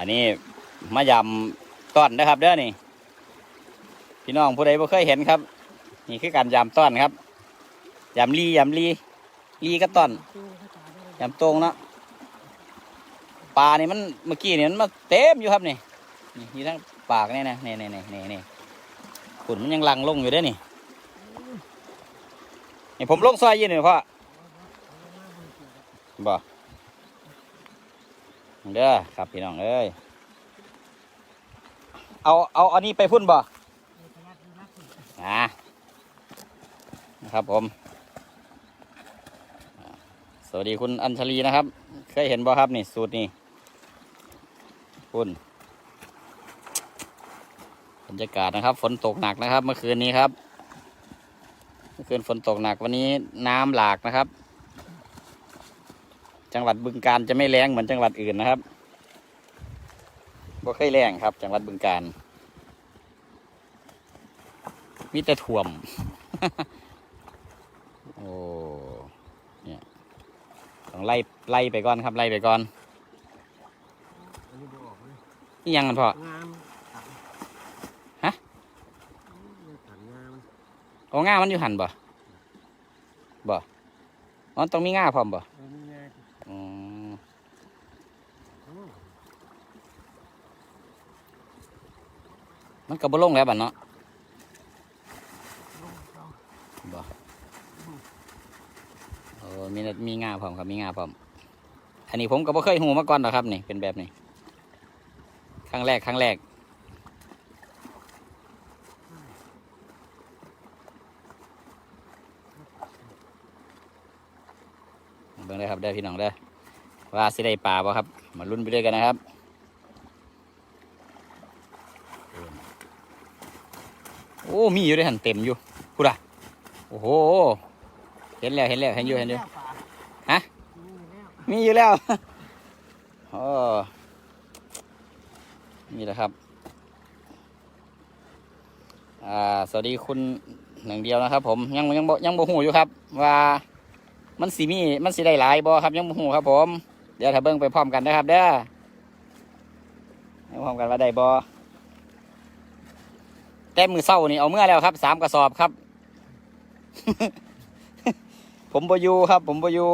อันนี้มายำต้อนนะครับเด้อนี่ พี่น้องผู้ใดบ่เคยเห็นครับ นี่คือการยำต้อนครับยำลียำลีลีก็ต้อนยำตรงเนาะปลานี่มันเมื่อกี้นี่มันมาเต็มอยู่ครับนี่นี่ทั้งปากเนี่ยนะนี่นี่นี่นี่นี่ขุนมันยังลังลงอยู่ด้อนี่นี่ผมลงซอยยืนหนึ่พ่อบ่ เด้อครับพี่น้องเอ้ยเอาเอาอันนี้ไปพุ่นบ่นะครับผม สวัสดีคุณอัญชลีนะครับ เคยเห็นบ่ครับนี่สูตรนี่คุณบรรยากาศนะครับ ฝนตกหนักนะครับ เมื่อคืนนี้ครับ เมื่อคืนฝนตกหนักวันนี้น้ำหลากนะครับ จังหวัดบึงการจะไม่แรงเหมือนจังหวัดอื่นนะครับบ่เคยแรงครับ จังหวัดบึงการมีแต่ถ่วม โอ้เนี่ยต้องไล่ไล่ไปก่อนครับไล่ไปก่อนนี่ยังกันพองามตัดฮะเนี่ยตัดงามโอ้ง่ามันอยู่หันบ่บ่อ๋อต้องมีง่าพร้อมบ่ เออนี่ไง อืม โอ้ มันก็บ่ลงแล้วบัดเนาะลงเอาบ่โอ้มีแต่มีงาพร้อมครับมีงาพร้อมอันนี้ผมก็บ่เคยหูมาก่อนหรอกครับนี่เป็นแบบนี้ครั้งแรกครั้งแรกเบิ่งเลยครับเด้พี่น้องเด้ว่าสิได้ปลาบ่ครับ มาลุ้นไปด้วยกันนะครับ โอ้ มีอยู่ด้วยหันเต็มอยู่พูดอะโอ้โห เห็นแล้วเห็นแล้วเห็นอยู่เห็นอยู่ฮะ มีอยู่แล้วโอ้มีแล้วครับอ่าสวัสดีคุณหนึ่งเดียวนะครับ ผมยังยังบ่ยังบ่หูอยู่ครับ ว่ามันสีมีมันสีได้หลายบ่ครับยังบ่หูครับ ผม เดี๋ยวถ้าเบิ่งไปพร้อมกันนะครับ เด้อไปพร้อมกันว่าได้บ่ แต่มือเศร้านี่เอาเมื่อแล้วครับสามกระสอบครับ ผมบอยูครับ ผมบอยู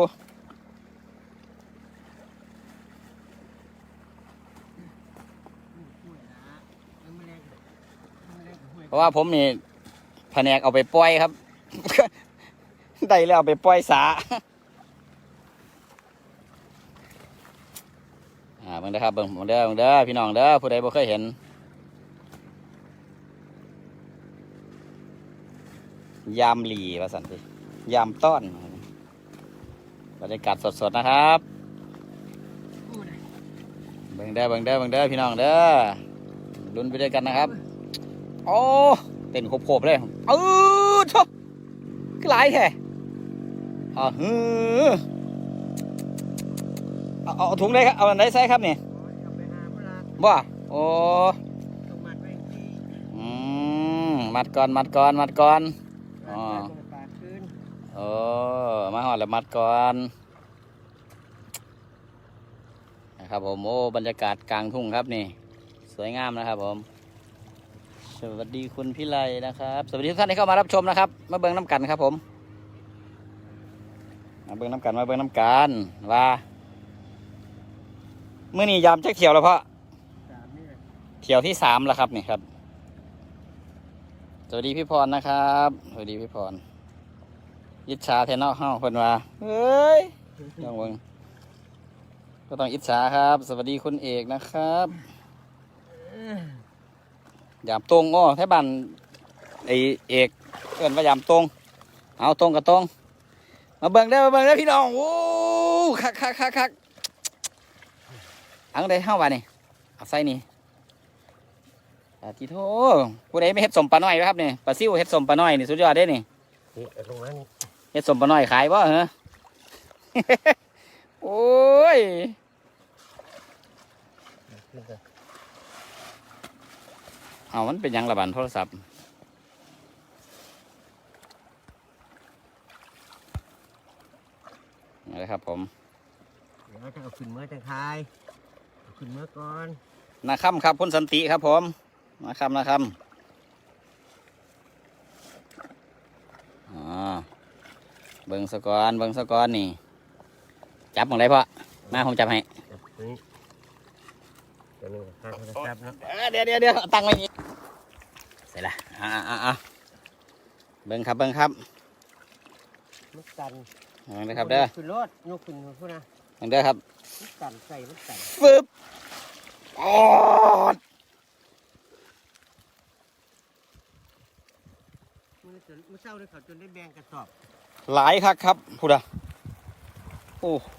เพราะว่าผมนี่แผนกเอาไปปล่อยครับ ได้แล้วเอาไปปล่อยสาอ่าเบิ่งเด้อครับเบิ่งเบิ่งเด้อเบิ่งเด้อพี่น้องเด้อผู้ใดบ่เคยเห็น ยามหลีว่าสันติยามต้อนบรรยากาศสดๆนะครับเบิ่งเด้อเบิ่งเด้อเบิ่งเด้อพี่น้องเด้อลุ้นไปด้วยกันนะครับโอ้เต้นโคบๆเลยเออชอบหลายแท้อ่าฮือเอาเอาถุงได้ครับเอาอันไหนใส่ครับเนี่โอ้ยเอาไปหาเวลาบ่โอ้มัดก่อืมมัดก่อนมัดก่อนมัดก่อน โอ้มาหอดล้วมัดก่อนนะครับผมโอ้บรรยากาศกลางทุ่งครับนี่ สวยงามนะครับผม สวัสดีคุณพิไลนะครับ สวัสดีทุกท่านที่เข้ามารับชมนะครับ มาเบิ้งน้ำกันครับผม มาเบิ้งน้ำกันมาเบิ้งน้ำกันว่าเมื่อนี้ยามจะเขียวแล้วเพาะสาะเที่ยวที่สามแล้วครับนี่ครับ สวัสดีพี่พรนะครับ สวัสดีพี่พร อิจฉาเทนอกเฮ้าคนว่าเฮ้ยต้องเบิ่งก็ต้องอิจฉาครับ สวัสดีคุณเอกนะครับยามตรงอ้อแท่บ้านไอเอกเอิ้นว่ายามตรง เอาตรงกับตรง มาเบิ่งได้อมาเบิ่งได้อพี่น้องโอ้คักคักคักคักอังได้เฮ้าว่านี่เอาใส่นี่อาทิโทผู้ใดไม่เฮ็ดสมปลาน้อยไหมครับนี่ปลาซิวเฮ็ดสมปลาน้อยนี่สุดยอดเด้นี่นี่เอาตรงนั้นนี่ เฮ็ดสมปลาน้อยขายบ่เหรอโอ้ยขึ้นกันเอามันเป็นหยังละบันโทรศัพท์นี่แหละครับผม เดี๋ยวจะเอาขึ้นมาจะคายขึ้นมาก่อนนาค่ำครับพ้นสันติครับผมนาค่ำนาค่ำอ๋อ เบิ้งสะกอนเบิ้งสะกอนนี่ จับหมองไรพ่อมาผมจับให้จับนี้ตัวนึงข้างโทรศัพท์เนาะเอ้อเดี๋ยวเดี๋ยวเดี๋ยวเอาตั้งไว้อย่างนี้เสร็จละอ่าอ่าอ่าเบิ้งครับเบิ้งครับมันสั่นเบิ้งเด้อครับเด้อขึ้นรถยกขึ้นพูดนะเบิ้งเด้อครับมันสั่นใส่มันสั่นฟึบออดมือจนมือเศร้าเลยเขาจนได้แบ่งกระสอบ หลายครับครับพูดอะโอ้โห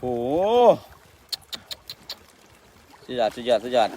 สุดยอดสุดยอดสุดยอด